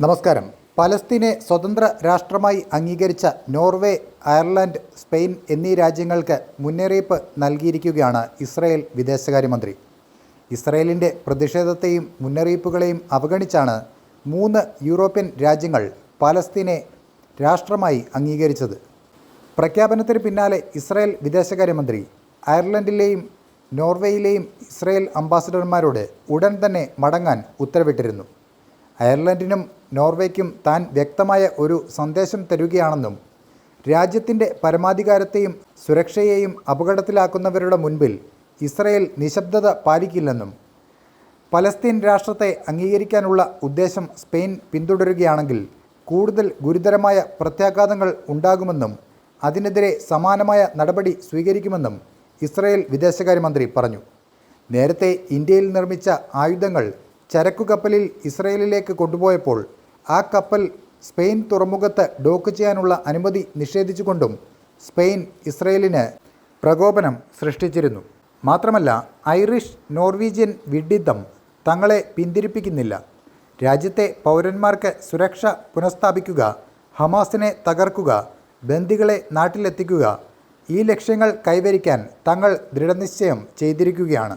നമസ്കാരം. പലസ്തീനെ സ്വതന്ത്ര രാഷ്ട്രമായി അംഗീകരിച്ച നോർവേ അയർലൻഡ് സ്പെയിൻ എന്നീ രാജ്യങ്ങൾക്ക് മുന്നറിയിപ്പ് നൽകിയിരിക്കുകയാണ് ഇസ്രായേൽ വിദേശകാര്യമന്ത്രി. ഇസ്രായേലിന്റെ പ്രതിഷേധത്തെയും മുന്നറിയിപ്പുകളെയും അവഗണിച്ചാണ് മൂന്ന് യൂറോപ്യൻ രാജ്യങ്ങൾ പലസ്തീനെ രാഷ്ട്രമായി അംഗീകരിച്ചത്. പ്രഖ്യാപനത്തിന് പിന്നാലെ ഇസ്രായേൽ വിദേശകാര്യമന്ത്രി അയർലൻഡിലെയും നോർവേയിലെയും ഇസ്രായേൽ അംബാസഡർമാരോട് ഉടൻ തന്നെ മടങ്ങാൻ ഉത്തരവിട്ടിരുന്നു. അയർലൻഡിനും നോർവേക്കും താൻ വ്യക്തമായ ഒരു സന്ദേശം തരുകയാണെന്നും രാജ്യത്തിന്റെ പരമാധികാരത്തെയും സുരക്ഷയെയും അപകടത്തിലാക്കുന്നവരുടെ മുൻപിൽ ഇസ്രയേൽ നിശബ്ദത പാലിക്കില്ലെന്നും പലസ്തീൻ രാഷ്ട്രത്തെ അംഗീകരിക്കാനുള്ള ഉദ്ദേശം സ്പെയിൻ പിന്തുടരുകയാണെങ്കിൽ കൂടുതൽ ഗുരുതരമായ പ്രത്യാഘാതങ്ങൾ ഉണ്ടാകുമെന്നും അതിനെതിരെ സമാനമായ നടപടി സ്വീകരിക്കുമെന്നും ഇസ്രയേൽ വിദേശകാര്യമന്ത്രി പറഞ്ഞു. നേരത്തെ ഇന്ത്യയിൽ നിർമ്മിച്ച ആയുധങ്ങൾ ചരക്കു കപ്പലിൽ ഇസ്രയേലിലേക്ക് കൊണ്ടുപോയപ്പോൾ ആ കപ്പൽ സ്പെയിൻ തുറമുഖത്ത് ഡോക്ക് ചെയ്യാനുള്ള അനുമതി നിഷേധിച്ചുകൊണ്ടും സ്പെയിൻ ഇസ്രയേലിന് പ്രകോപനം സൃഷ്ടിച്ചിരുന്നു. മാത്രമല്ല ഐറിഷ് നോർവീജിയൻ വിഡ്ഢിത്തം തങ്ങളെ പിന്തിരിപ്പിക്കുന്നില്ല. രാജ്യത്തെ പൗരന്മാർക്ക് സുരക്ഷ പുനഃസ്ഥാപിക്കുക ഹമാസിനെ തകർക്കുക ബന്ദികളെ നാട്ടിലെത്തിക്കുക ഈ ലക്ഷ്യങ്ങൾ കൈവരിക്കാൻ തങ്ങൾ ദൃഢനിശ്ചയം ചെയ്തിരിക്കുകയാണ്.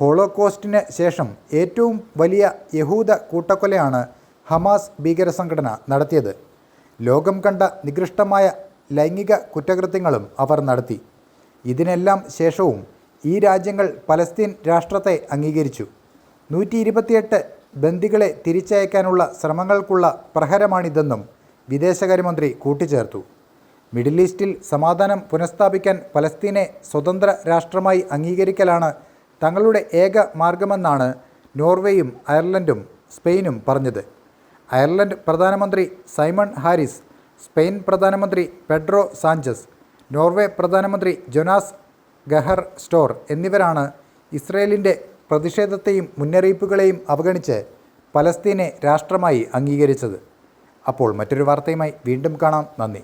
ഹോളോകോസ്റ്റിന് ശേഷം ഏറ്റവും വലിയ യഹൂദ കൂട്ടക്കൊലയാണ് ഹമാസ് ഭീകരസംഘടന നടത്തിയത്. ലോകം കണ്ട നികൃഷ്ടമായ ലൈംഗിക കുറ്റകൃത്യങ്ങളും അവർ നടത്തി. ഇതിനെല്ലാം ശേഷവും ഈ രാജ്യങ്ങൾ പലസ്തീൻ രാഷ്ട്രത്തെ അംഗീകരിച്ചു. നൂറ്റി ഇരുപത്തിയെട്ട് ബന്ദികളെ തിരിച്ചയക്കാനുള്ള ശ്രമങ്ങൾക്കുള്ള പ്രഹരമാണിതെന്നും വിദേശകാര്യമന്ത്രി കൂട്ടിച്ചേർത്തു. മിഡിൽ ഈസ്റ്റിൽ സമാധാനം പുനഃസ്ഥാപിക്കാൻ പലസ്തീനെ സ്വതന്ത്ര രാഷ്ട്രമായി അംഗീകരിക്കലാണ് തങ്ങളുടെ ഏക മാർഗമെന്നാണ് നോർവേയും അയർലൻഡും സ്പെയിനും പറഞ്ഞത്. അയർലൻഡ് പ്രധാനമന്ത്രി സൈമൺ ഹാരിസ് സ്പെയിൻ പ്രധാനമന്ത്രി പെഡ്രോ സാഞ്ചസ് നോർവേ പ്രധാനമന്ത്രി ജൊനാസ് ഗഹർ സ്റ്റോർ എന്നിവരാണ് ഇസ്രയേലിന്റെ പ്രതിഷേധത്തെയും മുന്നറിയിപ്പുകളെയും അവഗണിച്ച് പലസ്തീനെ രാഷ്ട്രമായി അംഗീകരിച്ചത്. അപ്പോൾ മറ്റൊരു വാർത്തയുമായി വീണ്ടും കാണാം. നന്ദി.